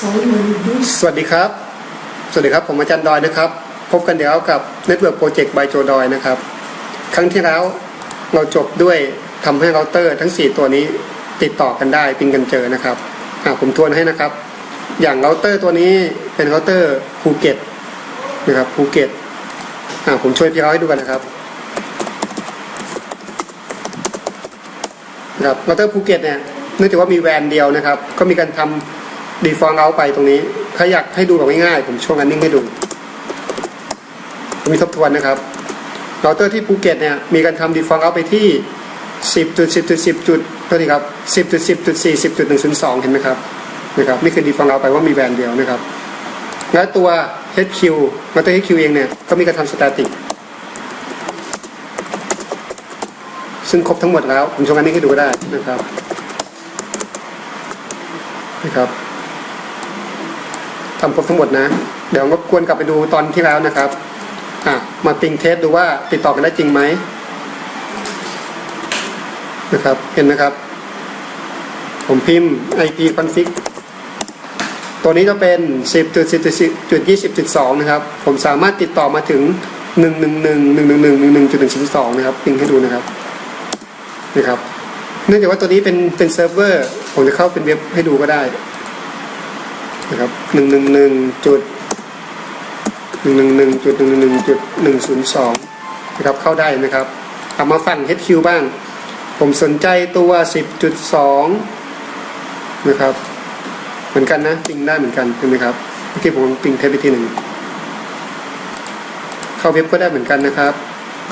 สวัสดีครับ สวัสดีครับ ผมอาจารย์ดอยนะครับ พบกันเดี๋ยวกับ Network Project by โจดอยนะครับ ครั้งที่แล้วเราจบด้วยทำให้เราเตอร์ทั้ง 4 ตัวนี้ติดต่อกันได้ปิงกันเจอนะครับอ่าผมทวนให้นะครับ อย่างเราเตอร์ตัวนี้เป็นเราเตอร์ภูเก็ตนะครับภูเก็ตอ่าผมช่วยพี่เขาให้ดูกันนะครับนะครับเราเตอร์ภูเก็ตเนี่ยเนื่องจากว่ามีแวนเดียวนะครับ ก็มีการทำ ดีฟองเอาไปตรงนี้ ถ้าอยากให้ดูแบบง่ายๆผมโชว์งานนิ่งให้ดูมีทบทวนนะครับเราเตอร์ที่ภูเก็ตเนี่ยมีการทำดีฟองเอาไปที่ 10จุด10จุด10จุดเท่านี้ครับ 10จุด10จุด4 10จุด102 เห็นไหมครับนะครับนี่คือดีฟองเอาไปว่ามีแบรนด์เดียวนะครับและตัว HQ เราเตอร์ HQ เองเนี่ยก็มีการทำสแตติกซึ่งครบทั้งหมดแล้ว ผมชว์งานนิ่งให้ดูได้นะครับนะครับ ทำครบทั้งหมดนะ เดี๋ยวรบกวนกลับไปดูตอนที่แล้วนะครับอะมาติงเทสดูว่าติดต่อกันได้จริงไหมนะครับ เห็นไหมครับ ผมพิมพ์ IP config ตัวนี้จะเป็น 10.10.20.2 นะครับ ผมสามารถติดต่อมาถึง 111.111.1.1.2 นะครับพิงให้ดูนะครับ นะครับ เนื่องจากว่าตัวนี้เป็นเป็นเซิร์ฟเวอร์ ผมจะเข้าเป็นเว็บให้ดูก็ได้ นะครับหนึ่งหนึ่งหนึ่งจุดหนึ่งหนึ่งหนึ่งจุดหนึ่งหนึ่งจุดหนึ่งศูนย์สองนะครับเข้าได้นะครับเอามาฟัง HQ บ้าง ผมสนใจตัวสิบจุดสองนะครับ เหมือนกันนะปิงได้เหมือนกันเห็นไหมครับเมื่อกี้ผมปิงเทปไปทีหนึ่งเข้าเว็บก็ได้เหมือนกันนะครับ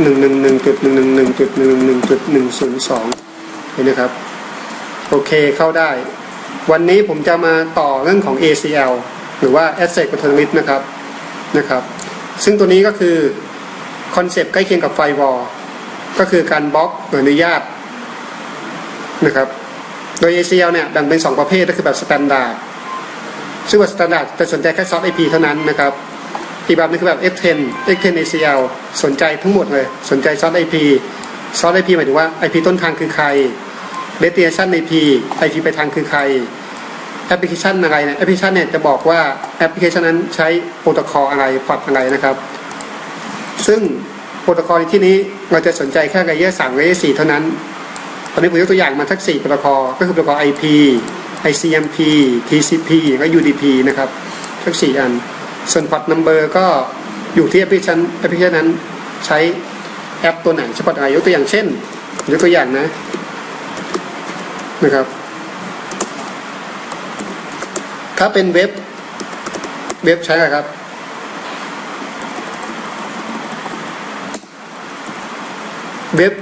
หนึ่งหนึ่งหนึ่งจุดหนึ่งหนึ่งหนึ่งจุดหนึ่งหนึ่งจุดหนึ่งศูนย์สองเห็นไหมครับ โอเคเข้าได้ วันนี้ผมจะมาต่อเรื่องของ ACL หรือว่า Asset Control List นะครับนะครับ ซึ่งตัวนี้ก็คือคอนเซปต์ใกล้เคียงกับไฟวอลก็คือการบล็อกหรืออนุญาตนะครับ โดย ACL เนี่ยแบ่งเป็น 2 ประเภทก็คือแบบ Standard ซึ่งว่า Standard จะสนใจแค่ซอส IP เท่านั้นนะครับอีกแบบนึงคือแบบ F10 F10 ACL สนใจทั้งหมดเลย สนใจซอส IP ซอส IP หมายถึงว่า IP ต้นทางคือใคร destination IP IP ไปทางคือใครแอปพลิเคชันอะไรเนี่ยแอปพลิเคชันเนี่ยจะบอกว่าแอปพลิเคชันนั้นใช้โปรโตคอลอะไรพอร์ตอะไรนะครับ ซึ่งโปรโตคอลในที่นี้เราจะสนใจแค่ระยะสามระยะสี่เท่านั้น ตอนนี้ผมยกตัวอย่างมาทั้งสี่โปรโตคอลก็คือโปรโตคอล IP ICMP TCP และ UDP นะครับ ทั้งสี่อัน ส่วนพอร์ตนัมเบอร์ก็อยู่ที่แอปพลิเคชันแอปพลิเคชันนั้นใช้แอปตัวไหนใช้พอร์ตอะไรยกตัวอย่างเช่นยกตัวอย่างนะ นะครับ ถ้าเป็นเว็บ เว็บใช้อะไรครับ เว็บ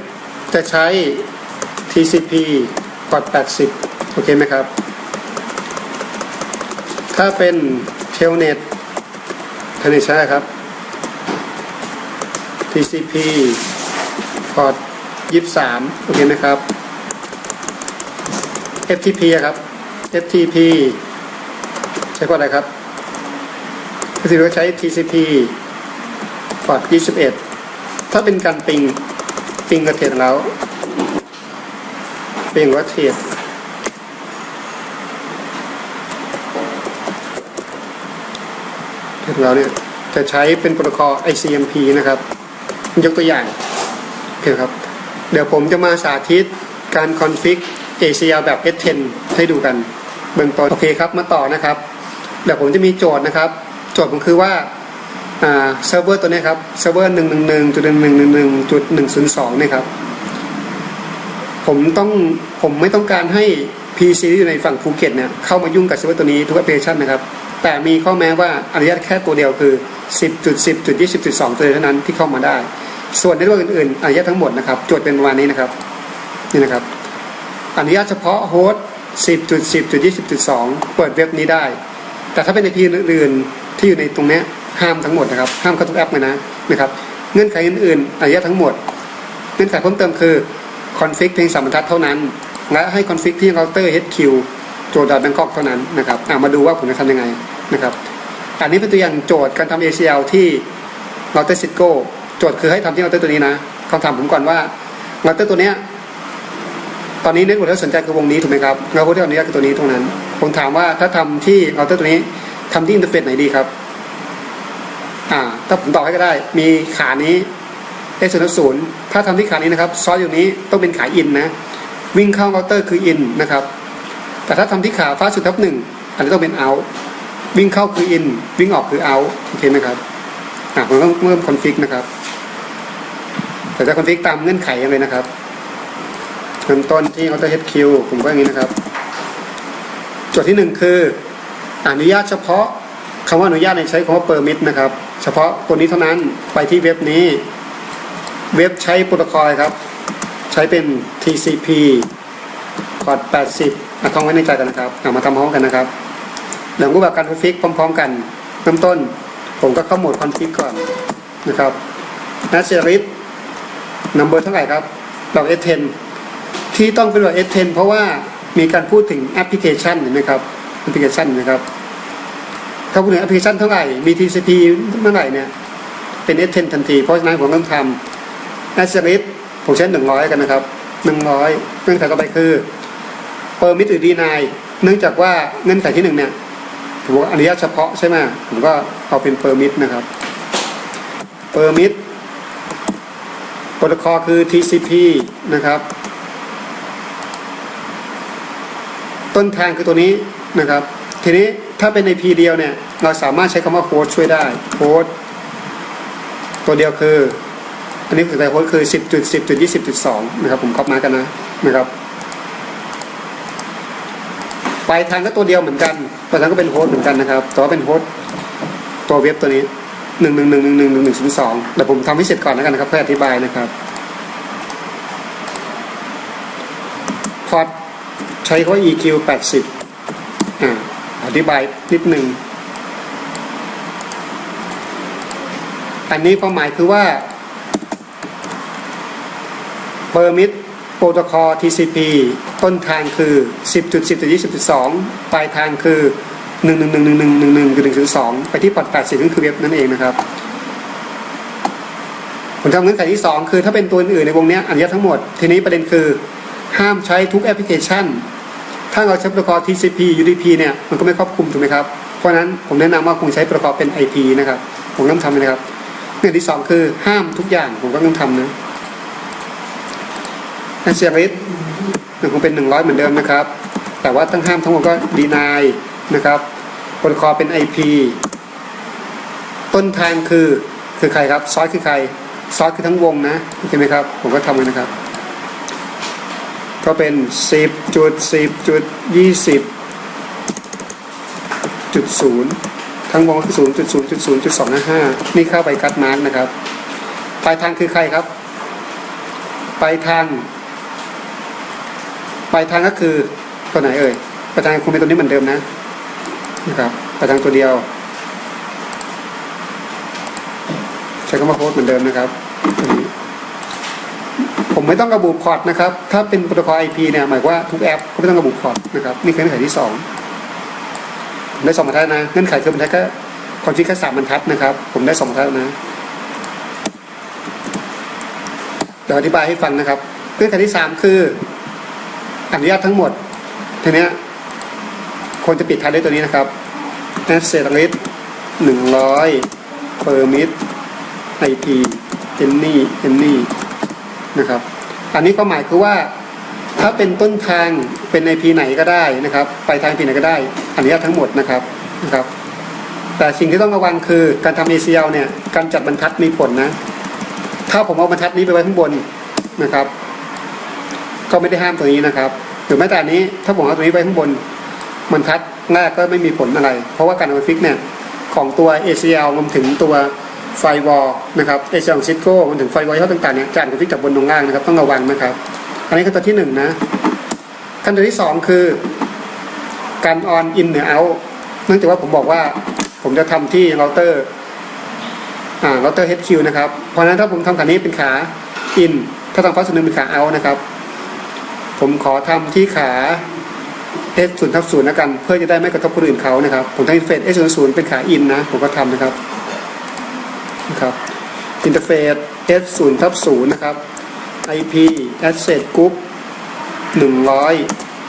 จะใช้ TCP พอร์ต80 โอเคไหมครับ ถ้าเป็นเทลเน็ตเทลเน็ตใช้อะไรครับ TCP พอร์ต23 โอเคไหมครับ FTP อะครับ FTP ใช้พอร์ตอะไรครับ FTP ก็ใช้ TCP พอร์ต21 ถ้าเป็นการปิงปิงกระเทียนแล้วปิงว่าเทียนเทียนแล้วเนี่ยจะใช้เป็นโปรโตคอล ICMP นะครับ ยกตัวอย่างโอเคครับ เดี๋ยวผมจะมาสาธิตการคอนฟิก ACL แบบ S10 ให้ดูกันเบื้องต้นโอเคครับมาต่อนะครับเดี๋ยวผมจะมีโจทย์นะครับ โจทย์ผมคือว่าเซิร์ฟเวอร์ตัวนี้ครับเซิร์ฟเวอร์หนึ่งหนึ่งหนึ่งจุดหนึ่งหนึ่งหนึ่งหนึ่งจุดหนึ่งศูนย์สองนี่ครับผมต้องผมไม่ต้องการให้ PC ที่อยู่ในฝั่งภูเก็ตเนี่ยเข้ามายุ่งกับเซิร์ฟเวอร์ตัวนี้ทุกแอปพลิเคชันนะครับ แต่มีข้อแม้ว่าอนุญาตแค่ตัวเดียวคือ 10.10.20.2 ตัวเดียวเท่านั้นที่เข้ามาได้ ส่วนในตัวอื่นๆอนุญาตทั้งหมดนะครับโจทย์เป็นประมาณนี้นะครับนี่นะครับ อนุญาตเฉพาะโฮสต์10.10.20.2 เปิดเว็บนี้ได้ แต่ถ้าเป็นในพีอื่นๆที่อยู่ในตรงนี้ห้ามทั้งหมดนะครับ ห้ามเข้าทุกแอปเลยนะนะครับ เงื่อนไขอื่นๆอนุญาตทั้งหมด เงื่อนไขเพิ่มเติมคือคอนฟิกเพียงสามบรรทัดเท่านั้น และให้คอนฟิกที่เราเตอร์ HQ โจทย์ดอทแบงกอกเท่านั้นนะครับมาดูว่าผมจะทำยังไงนะครับ อันนี้เป็นตัวอย่างโจทย์การทำ ACL ที่เราเตอร์ซิโก้โจทย์คือให้ทำที่เราเตอร์ตัวนี้นะคำถามผมก่อนว่าเราเตอร์ตัวเนี้ย ตอนนี้เน็ตเวิร์กที่สนใจคือวงนี้ถูกไหมครับเราพูดที่อนุญาตคือตัวนี้ตรงนั้น ผมถามว่าถ้าทำที่เราตัวนี้ทำที่อินเทอร์เฟซไหนดีครับอ่าถ้าผมตอบให้ก็ได้ มีขานี้ x ศูนย์ศูนย์ถ้าทำที่ขานี้นะครับซอสอยู่นี้ต้องเป็นขาอินนะวิ่งเข้าเคาน์เตอร์คืออินนะครับ แต่ถ้าทำที่ขาฟ้าสุดทับหนึ่งอันนี้ต้องเป็นเอาวิ่งเข้าคืออินวิ่งออกคือเอาโอเคไหมครับอ่าผมต้องเริ่มคอนฟิกนะครับแต่จะคอนฟิกตามเงื่อนไขยังไงนะครับ เริ่มต้นที่ Auto HQ ผมก็อย่างนี้นะครับโจทย์ที่หนึ่งคือ อนุญาตเฉพาะคำว่าอนุญาตในใช้คำว่า permit นะครับ เฉพาะตัวนี้เท่านั้นไปที่เว็บนี้ เว็บใช้โปรโตคอลครับ ใช้เป็น TCP พอร์ต80อะท่องไว้ในใจกันนะครับเอามาทำพร้อมกันนะครับเดี๋ยวรูปแบบการคอนฟิกพร้อม ๆ กันเริ่มต้น ผมก็เข้าโหมดคอนฟิกก่อนนะครับนัสเซริสนัมเบอร์เท่าไหร่ครับ เรา S10 ที่ต้องเป็นแบบ S10 เพราะว่ามีการพูดถึงแอปพลิเคชันเห็นไหมครับแอปพลิเคชันนไหมครับ ถ้าพูดถึงแอปพลิเคชันเท่าไหร่มี TCP เมื่อไหร่เนี่ยเป็น S10 ทันที เพราะฉะนั้นผมต้องทำ a s t e r i s ผมใช้100กันนะครับ100เงื่อนไขต่อไปคือ permit หรือ deny เนื่องจากว่าเงื่อนไขที่หนึ่งเนี่ยผมบอกอนุญาตเฉพาะใช่ไหมผมก็เอาเป็น permit นะครับ permit โปรโตคอลคือ TCP นะครับ ต้นทางคือตัวนี้นะครับ ทีนี้ถ้าเป็นใน P เดียวเนี่ย เราสามารถใช้คำว่าโค้ดช่วยได้โค้ดตัวเดียวคือ อันนี้คือแต่โค้ดคือ 10.10.20.2นะครับ ผมก๊อปมากันนะนะครับปลายทางก็ตัวเดียวเหมือนกันปลายทางก็เป็นโฮสเหมือนกันนะครับแต่ว่าเป็นโฮสต์ตัวเว็บตัวนี้หนึ่งหนึ่งหนึ่งหนึ่งหนึ่งหนึ่งหนึ่งศูนย์สองแต่ผมทำให้เสร็จก่อนแล้วกันนะครับเพื่ออธิบายนะครับพอร์ต ใช้คำว่า EQ 80อ่าอธิบายนิดหนึ่ง อันนี้ความหมายคือว่า Permit Protocol TCP ต้นทางคือ 10.10.20.2 ปลายทางคือ 1111111คือ1.2 ไปที่พอร์ต80นั่นคือเว็บนั่นเองนะครับผมทำเงื่อนไขที่ 2 คือถ้าเป็นตัวอื่นในวงเนี้ยอนุญาตทั้งหมด ทีนี้ประเด็นคือ ห้ามใช้ทุกแอปพลิเคชัน ถ้าเราใช้โปรโตคอล TCP UDP เนี่ยมันก็ไม่ครอบคลุมถูกไหมครับ เพราะฉะนั้นผมแนะนำว่าคงใช้โปรโตคอลเป็น IP นะครับ ผมต้องทำเลยนะครับเงื่อนที่สองคือห้ามทุกอย่างผมก็ต้องทำนะอันเซียริสมันคงเป็นหนึ่งร้อยเหมือนเดิมนะครับ แต่ว่าต้องห้ามทั้งหมดก็ดีนายนะครับโปรโตคอลเป็น IP ต้นทางคือคือใครครับ ซอสคือใคร ซอสคือทั้งวงนะโอเคไหมครับ ผมก็ทำเลยนะครับ ก็เป็น 10จุด10จุด20จุด0ทั้งวงคือ0จุด0จุด0จุด255นี่เข้าไปคัดมาร์กนะครับ ปลายทางคือใครครับ ปลายทาง ปลายทางก็คือตัวไหนเอ่ย ปลายทางคงเป็นตัวนี้เหมือนเดิมนะ นะครับ ปลายทางตัวเดียว ใช้คำว่าโค้ดเหมือนเดิมนะครับตัวนี้ ผมไม่ต้องระบุพอร์ตนะครับ ถ้าเป็นโปรโตคอล IP เนี่ยหมายว่าทุกแอปก็ไม่ต้องระบุพอร์ตนะครับนี่คือเงื่อนไขที่สองผมได้สองบรรทัดนะเงื่อนไขคือบรรทัดก็คอนฟิกแค่สามบรรทัดนะครับ ผมได้สองบรรทัดนะเดี๋ยวอธิบายให้ฟังนะครับเงื่อนไขที่สามคืออนุญาตทั้งหมดทีเนี้ยควรจะปิดท้ายด้วยตัวนี้นะครับ asset list หนึ่งร้อย permit IP any any นะครับ อันนี้ก็หมายคือว่า ถ้าเป็นต้นทางเป็น IP ไหนก็ได้นะครับ ไปทาง IP ไหนก็ได้อนุญาตทั้งหมดนะครับนะครับ แต่สิ่งที่ต้องระวังคือการทำ ACL เนี่ยการจัดบรรทัดมีผลนะ ถ้าผมเอาบรรทัดนี้ไปไว้ข้างบนนะครับ ก็ไม่ได้ห้ามตัวนี้นะครับหรือแม้แต่นี้ถ้าผมเอาตัวนี้ไว้ข้างบนบรรทัดแรกก็ไม่มีผลอะไร เพราะว่าการเอาฟิกเนี่ยของตัว ACL รวมถึงตัว ไฟวอลนะครับ ACL ของซิโก้รวมถึงไฟวอลยี่ห้อต่างๆเนี่ยจะอ่านกับฟิกจากบนลงล่างนะครับต้องระวังนะครับ อันนี้คือตัวที่หนึ่งนะขั้นตอนที่สองคือการออนอินหรือเอาเนื่องจากว่าผมบอกว่าผมจะทำที่เราเตอร์อ่าเราเตอร์ HQ นะครับ เพราะฉะนั้นถ้าผมทำขานี้เป็นขาอินถ้าทำฟัสต์นึงเป็นขาเอานะครับ ผมขอทำที่ขา S ศูนย์ทับศูนย์แล้วกัน เพื่อจะได้ไม่กระทบคนอื่นเขานะครับ ผมทำอินเฟส S ศูนย์ศูนย์เป็นขาอินนะ ผมก็ทำนะครับ นะครับอินเทอร์เฟซ S ศูนย์ทับศูนะครับ IP Asset Group หนึ่งร้อย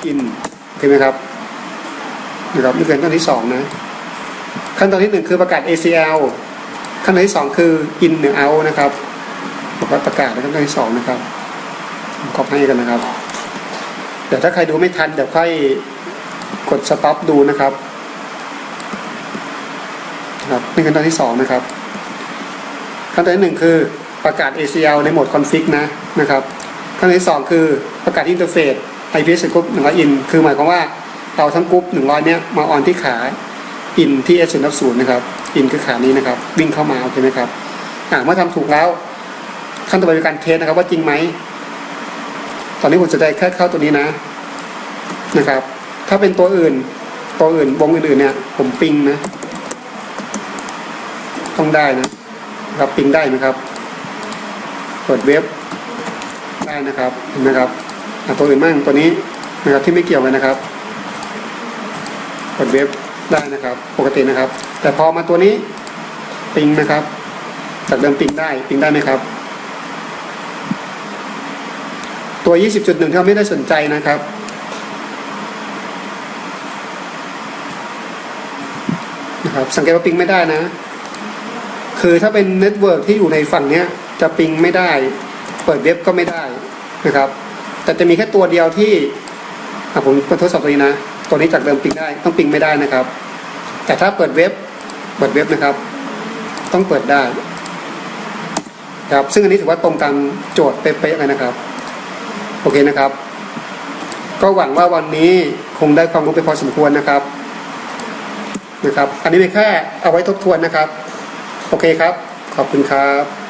อินโอเคไหมครับนะครับนี่คือขั้นที่สองนะ ขั้นตอนที่หนึ่งคือประกาศ ACL ขั้นตอนที่สองคือ in หรือ out นะครับประกาศในขั้นตอนที่สองนะครับขอบให้กันนะครับ เดี๋ยวถ้าใครดูไม่ทัน เดี๋ยวค่อยกด stop ดูนะครับนะครับนี่ขั้นตอนที่สองนะครับ ขั้นตอนที่หนึ่งคือประกาศ ACL ในโหมด config นะนะครับขั้นตอนที่สองคือประกาศ interface IPS กรุ๊ป100 in คือหมายความว่าเอาทั้งกรุ๊ป100เนี้ยมาออนที่ขา in ที่ S 0 0นย์นะครับ in คือขานี้นะครับ วิ่งเข้ามาโอเคไหมครับอ่าเมื่อทำถูกแล้ว ขั้นต่อไปเป็นการเทสนะครับ ว่าจริงไหม ตอนนี้ผมจะได้แค่เข้าตัวนี้นะนะครับ ถ้าเป็นตัวอื่น ตัวอื่นวงอื่นๆเนี่ย ผมปิงนะ ต้องได้นะ รับปิงได้ไหมครับ เปิดเว็บได้นะครับเห็นไหมครับตัวอื่นมั่งตัวนี้นะครับที่ไม่เกี่ยวกันนะครับ เปิดเว็บได้นะครับ ปกตินะครับ แต่พอมาตัวนี้ปิงนะครับ จากเดิมปิงได้ปิงได้ไหมครับ ตัว 20.1ที่เราไม่ได้สนใจนะครับนะครับสังเกตว่าปิงไม่ได้นะ คือถ้าเป็นเน็ตเวิร์กที่อยู่ในฝั่งเนี้ยจะปิงไม่ได้ เปิดเว็บก็ไม่ได้นะครับ แต่จะมีแค่ตัวเดียวที่อะผมทดสอบตัวนี้นะ ตัวนี้จากเดิมปิงได้ต้องปิงไม่ได้นะครับ แต่ถ้าเปิดเว็บเปิดเว็บนะครับ ต้องเปิดได้ครับซึ่งอันนี้ถือว่าตรงตามโจทย์เป๊ะๆเลยนะครับ โอเคนะครับ ก็หวังว่าวันนี้คงได้ความรู้ไปพอสมควรนะครับนะครับ อันนี้เป็นแค่เอาไว้ทบทวนนะครับ โอเคครับ ขอบคุณครับ